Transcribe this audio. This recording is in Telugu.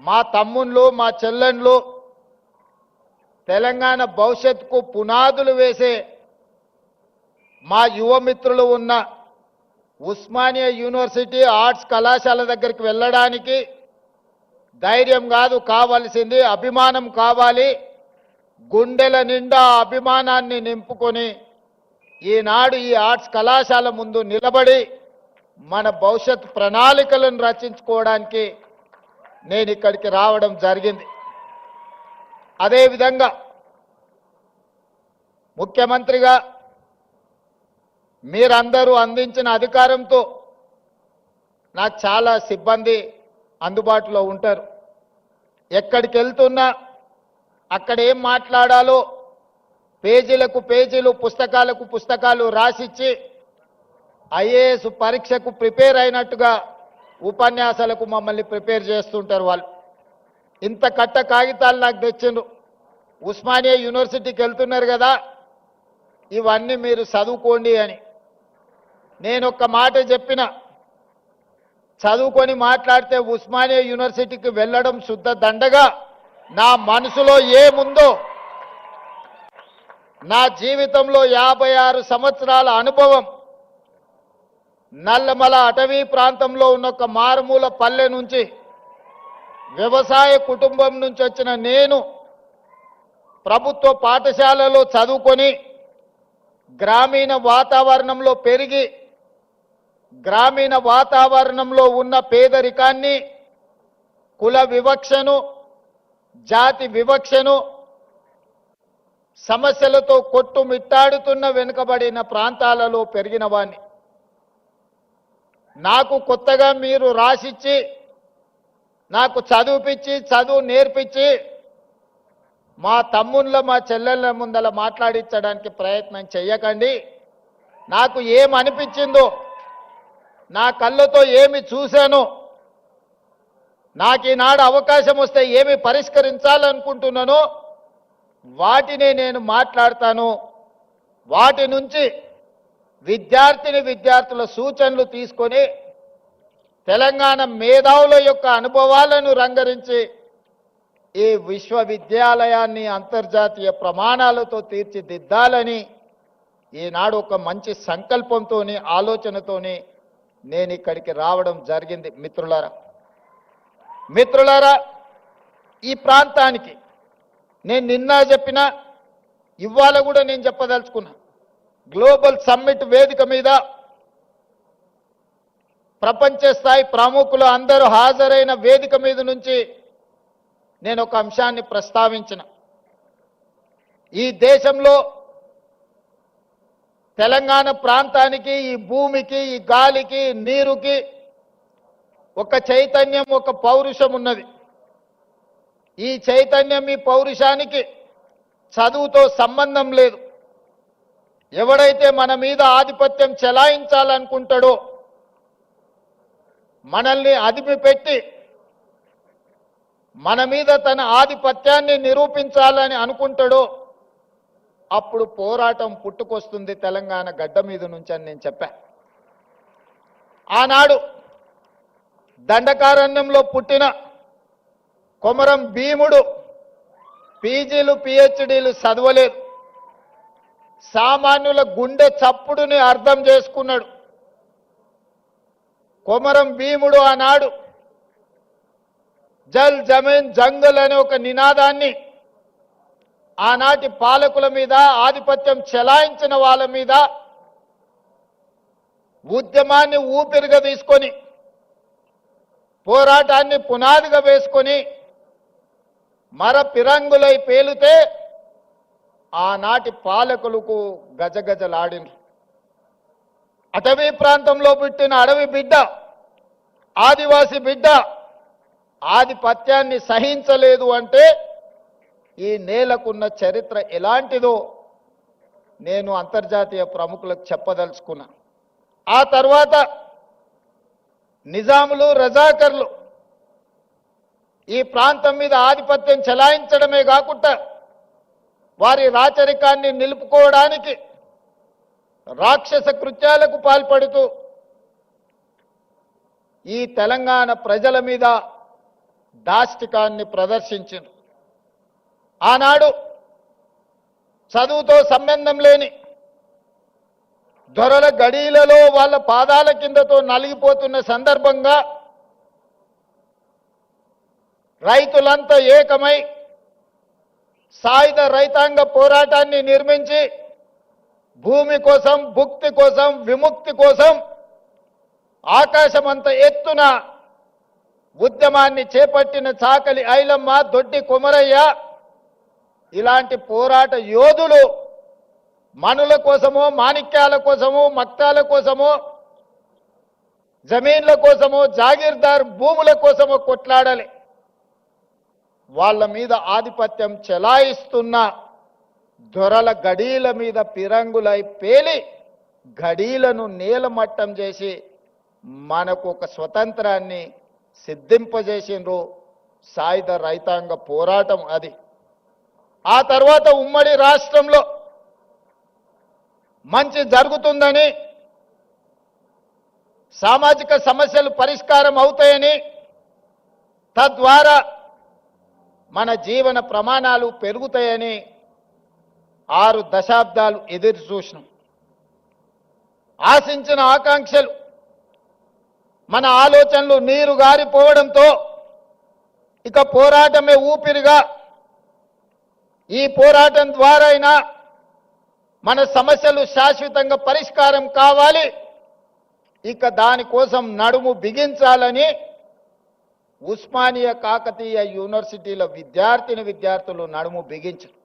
మా తమ్ముళ్ళు మా చెల్లెండ్లు తెలంగాణ భవిష్యత్తుకు పునాదులు వేసే మా యువమిత్రులు ఉన్న ఉస్మానియా యూనివర్సిటీ ఆర్ట్స్ కళాశాల దగ్గరికి వెళ్ళడానికి ధైర్యం కాదు కావాల్సింది అభిమానం కావాలి. గుండెల నిండా అభిమానాన్ని నింపుకొని ఈనాడు ఈ ఆర్ట్స్ కళాశాల ముందు నిలబడి మన భవిష్యత్ ప్రణాళికలను రచించుకోవడానికి నేను ఇక్కడికి రావడం జరిగింది. అదేవిధంగా ముఖ్యమంత్రిగా మీరందరూ అందించిన అధికారంతో నాకు చాలా సిబ్బంది అందుబాటులో ఉంటారు. ఎక్కడికి వెళ్తున్నా అక్కడ ఏం మాట్లాడాలో పేజీలకు పేజీలు పుస్తకాలకు పుస్తకాలు రాసిచ్చి ఐఏఎస్ పరీక్షకు ప్రిపేర్ అయినట్టుగా ఉపన్యాసాలకు మమ్మల్ని ప్రిపేర్ చేస్తుంటారు వాళ్ళు. ఇంత కట్ట కాగితాలు నాకు తెచ్చిండ్రు. ఉస్మానియా యూనివర్సిటీకి వెళ్తున్నారు కదా ఇవన్నీ మీరు చదువుకోండి అని. నేను ఒక మాట చెప్పిన చదువుకొని మాట్లాడితే ఉస్మానియా యూనివర్సిటీకి వెళ్ళడం శుద్ధ దండగా నా మనసులో ఏముందో నా జీవితంలో యాభై ఆరు సంవత్సరాల అనుభవం నల్లమల అటవీ ప్రాంతంలో ఉన్న ఒక మారుమూల పల్లె నుంచి వ్యవసాయ కుటుంబం నుంచి వచ్చిన నేను ప్రభుత్వ పాఠశాలలో చదువుకొని గ్రామీణ వాతావరణంలో పెరిగి గ్రామీణ వాతావరణంలో ఉన్న పేదరికాన్ని కుల వివక్షను జాతి వివక్షను సమస్యలతో కొట్టుమిట్టాడుతున్న వెనుకబడిన ప్రాంతాలలో పెరిగిన వాణ్ణి. నాకు కొత్తగా మీరు రాసిచ్చి నాకు చదువుపిచ్చి చదువు నేర్పించి మా తమ్ముళ్ళ మా చెల్లెళ్ళ ముందల మాట్లాడించడానికి ప్రయత్నం చెయ్యకండి. నాకు ఏమనిపించిందో నా కళ్ళతో ఏమి చూశాను నాకు ఈనాడు అవకాశం వస్తే ఏమి పరిష్కరించాలనుకుంటున్నానో వాటిని నేను మాట్లాడతాను. వాటి నుంచి విద్యార్థిని విద్యార్థుల సూచనలు తీసుకొని తెలంగాణ మేధావుల యొక్క అనుభవాలను రంగరించి ఈ విశ్వవిద్యాలయాన్ని అంతర్జాతీయ ప్రమాణాలతో తీర్చిదిద్దాలని ఈనాడు ఒక మంచి సంకల్పంతోని ఆలోచనతోని నేను ఇక్కడికి రావడం జరిగింది. మిత్రులారా మిత్రులారా ఈ ప్రాంతానికి నేను నిన్న చెప్పిన ఇవాళ కూడా నేను చెప్పదలుచుకున్నా గ్లోబల్ సమ్మిట్ వేదిక మీద ప్రపంచ స్థాయి ప్రముఖులు అందరూ హాజరైన వేదిక మీద నుంచి నేను ఒక అంశాన్ని ప్రస్తావించిన. ఈ దేశంలో తెలంగాణ ప్రాంతానికి ఈ భూమికి ఈ గాలికి నీరుకి ఒక చైతన్యం ఒక పౌరుషం ఉన్నది. ఈ చైతన్యం ఈ పౌరుషానికి చదువుతో సంబంధం లేదు. ఎవడైతే మన మీద ఆధిపత్యం చెలాయించాలనుకుంటాడో మనల్ని అదిపి పెట్టి మన మీద తన ఆధిపత్యాన్ని నిరూపించాలని అనుకుంటాడో అప్పుడు పోరాటం పుట్టుకొస్తుంది తెలంగాణ గడ్డ మీద నుంచి అని నేను చెప్పా. ఆనాడు దండకారణ్యంలో పుట్టిన కొమరం భీముడు పీజీలు పిహెచ్డీలు చదవలేదు. సామాన్యుల గుండె చప్పుడుని అర్థం చేసుకున్నాడు. కొమరం భీముడు ఆనాడు జల్ జమీన్ జంగల్ అనే ఒక నినాదాన్ని ఆనాటి పాలకుల మీద ఆధిపత్యం చెలాయించిన వాళ్ళ మీద ఉద్యమాన్ని ఊపిరిగా తీసుకొని పోరాటాన్ని పునాదిగా వేసుకొని మర పిరంగులై పేలితే ఆనాటి పాలకులకు గజగజలాడినరు. అటవీ ప్రాంతంలో పుట్టిన అడవి బిడ్డ ఆదివాసి బిడ్డ ఆధిపత్యాన్ని సహించలేదు అంటే ఈ నేలకున్న చరిత్ర ఎలాంటిదో నేను అంతర్జాతీయ ప్రముఖులకు చెప్పదలుచుకున్నా. ఆ తర్వాత నిజాములు రజాకర్లు ఈ ప్రాంతం మీద ఆధిపత్యం చెలాయించడమే కాకుండా వారి రాచరికాన్ని నిలుపుకోవడానికి రాక్షస కృత్యాలకు పాల్పడుతూ ఈ తెలంగాణ ప్రజల మీద దాష్టికాన్ని ప్రదర్శించింది. ఆనాడు చదువుతో సంబంధం లేని దొరల గడీలలో వాళ్ళ పాదాల కిందతో నలిగిపోతున్న సందర్భంగా రైతులంతా ఏకమై సాయుధ రైతాంగ పోరాటాన్ని నిర్మించి భూమి కోసం భుక్తి కోసం విముక్తి కోసం ఆకాశమంత ఎత్తున ఉద్యమాన్ని చేపట్టిన చాకలి ఐలమ్మ దొడ్డి కుమరయ్య ఇలాంటి పోరాట యోధులు మనుల కోసమో మాణిక్యాల కోసమో మక్తాల కోసమో జమీన్ల కోసమో జాగీర్దార్ భూముల కోసమో కొట్లాడాలి. వాళ్ళ మీద ఆధిపత్యం చెలాయిస్తున్న దొరల గడీల మీద పిరంగులై పేలి గడీలను నేలమట్టం చేసి మనకు ఒక స్వతంత్రాన్ని సిద్ధింపజేసిండ్రు సాయుధ రైతాంగ పోరాటం అది. ఆ తర్వాత ఉమ్మడి రాష్ట్రంలో మంచి జరుగుతుందని సామాజిక సమస్యలు పరిష్కారం అవుతాయని తద్వారా మన జీవన ప్రమాణాలు పెరుగుతాయని ఆరు దశాబ్దాలు ఎదురు చూసినాం. ఆశించిన ఆకాంక్షలు మన ఆలోచనలు నీరు గారిపోవడంతో ఇక పోరాటమే ఊపిరిగా ఈ పోరాటం ద్వారా అయినా మన సమస్యలు శాశ్వతంగా పరిష్కారం కావాలి. ఇక దానికోసం నడుము బిగించాలని ఉస్మానియా కాకతీయ యూనివర్సిటీల విద్యార్థిని విద్యార్థులు నడుము బిగించరు.